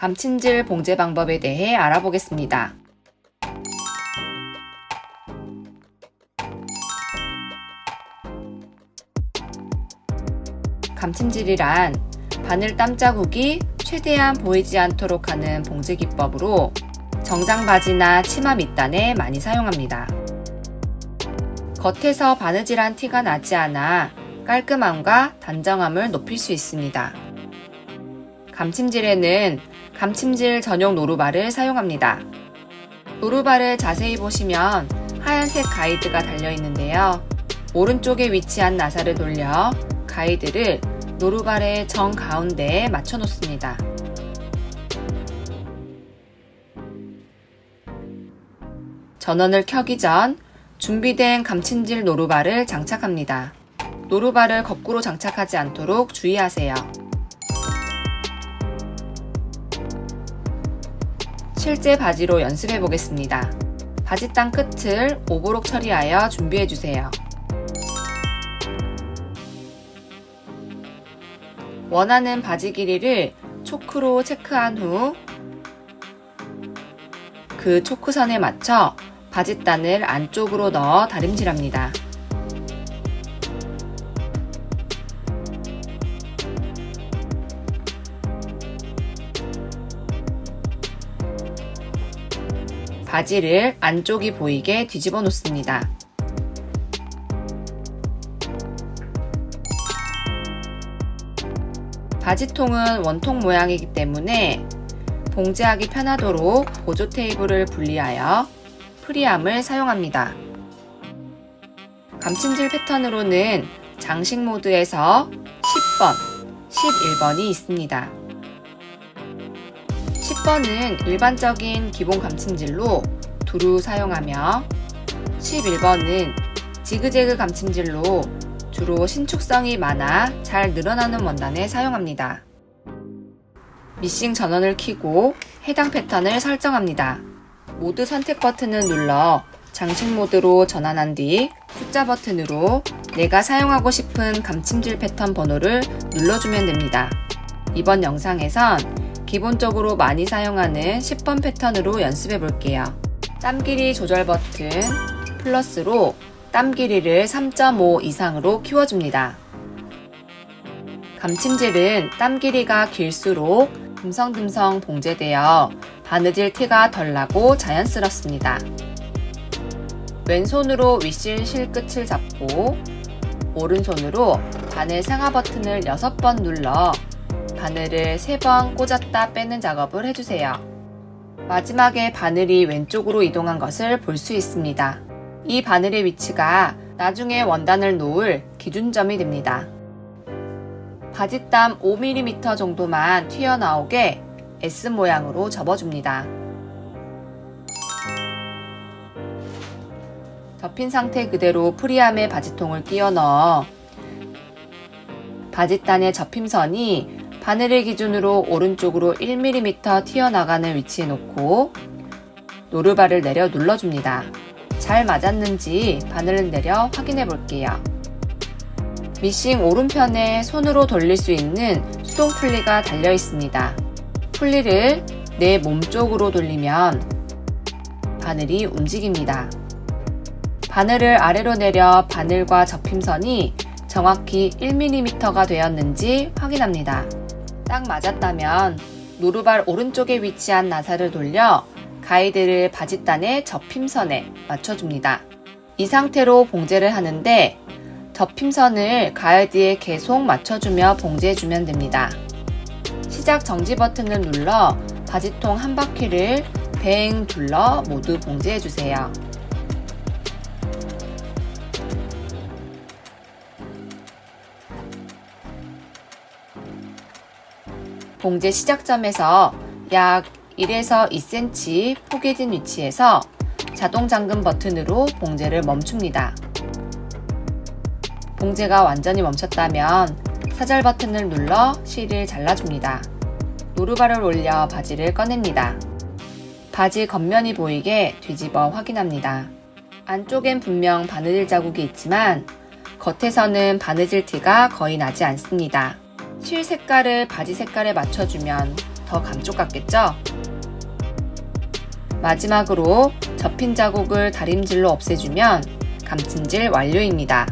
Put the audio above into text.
감침질 봉제 방법에 대해 알아보겠습니다. 감침질이란 바늘 땀자국이 최대한 보이지 않도록 하는 봉제 기법으로 정장 바지나 치마 밑단에 많이 사용합니다. 겉에서 바느질한 티가 나지 않아 깔끔함과 단정함을 높일 수 있습니다. 감침질에는 감침질 전용 노루발을 사용합니다. 노루발을 자세히 보시면 하얀색 가이드가 달려 있는데요. 오른쪽에 위치한 나사를 돌려 가이드를 노루발의 정 가운데에 맞춰 놓습니다. 전원을 켜기 전 준비된 감침질 노루발을 장착합니다. 노루발을 거꾸로 장착하지 않도록 주의하세요. 실제 바지로 연습해 보겠습니다. 바지땅 끝을 오버록 처리하여 준비해 주세요. 원하는 바지 길이를 초크로 체크한 후 그 초크선에 맞춰 바지단을 안쪽으로 넣어 다림질합니다. 바지를 안쪽이 보이게 뒤집어 놓습니다. 바지통은 원통 모양이기 때문에 봉제하기 편하도록 보조 테이블을 분리하여 프리암을 사용합니다. 감침질 패턴으로는 장식 모드에서 10번, 11번이 있습니다. 10번은 일반적인 기본 감침질로 두루 사용하며 11번은 지그재그 감침질로 주로 신축성이 많아 잘 늘어나는 원단에 사용합니다. 미싱 전원을 켜고 해당 패턴을 설정합니다. 모드 선택 버튼을 눌러 장식 모드로 전환한 뒤 숫자 버튼으로 내가 사용하고 싶은 감침질 패턴 번호를 눌러주면 됩니다. 이번 영상에선 기본적으로 많이 사용하는 10번 패턴으로 연습해 볼게요. 땀 길이 조절 버튼 플러스로 땀 길이를 3.5 이상으로 키워줍니다. 감침질은 땀 길이가 길수록 듬성듬성 봉제되어 바느질 티가 덜 나고 자연스럽습니다. 왼손으로 윗실 실끝을 잡고 오른손으로 바늘 상하 버튼을 6번 눌러 바늘을 3번 꽂았다 빼는 작업을 해주세요. 마지막에 바늘이 왼쪽으로 이동한 것을 볼 수 있습니다. 이 바늘의 위치가 나중에 원단을 놓을 기준점이 됩니다. 바지땀 5mm 정도만 튀어나오게 S 모양으로 접어줍니다. 접힌 상태 그대로 프리함에 바지통을 끼워 넣어 바지단의 접힘선이 바늘을 기준으로 오른쪽으로 1mm 튀어나가는 위치에 놓고 노르바를 내려 눌러줍니다. 잘 맞았는지 바늘을 내려 확인해 볼게요. 미싱 오른편에 손으로 돌릴 수 있는 수동 풀리가 달려 있습니다. 풀리를 내 몸쪽으로 돌리면 바늘이 움직입니다. 바늘을 아래로 내려 바늘과 접힘선이 정확히 1mm가 되었는지 확인합니다. 딱 맞았다면 노루발 오른쪽에 위치한 나사를 돌려 가이드를 바지단의 접힘선에 맞춰줍니다. 이 상태로 봉제를 하는데 접힘선을 가이드에 계속 맞춰주며 봉제해주면 됩니다. 시작 정지 버튼을 눌러 바지통 한 바퀴를 뱅 둘러 모두 봉제해주세요. 봉제 시작점에서 약 1에서 2cm 포개진 위치에서 자동 잠금 버튼으로 봉제를 멈춥니다. 봉제가 완전히 멈췄다면 사절 버튼을 눌러 실을 잘라줍니다. 노루발을 올려 바지를 꺼냅니다. 바지 겉면이 보이게 뒤집어 확인합니다. 안쪽엔 분명 바느질 자국이 있지만 겉에서는 바느질 티가 거의 나지 않습니다. 실 색깔을 바지 색깔에 맞춰주면 더 감쪽 같겠죠? 마지막으로 접힌 자국을 다림질로 없애주면 감침질 완료입니다.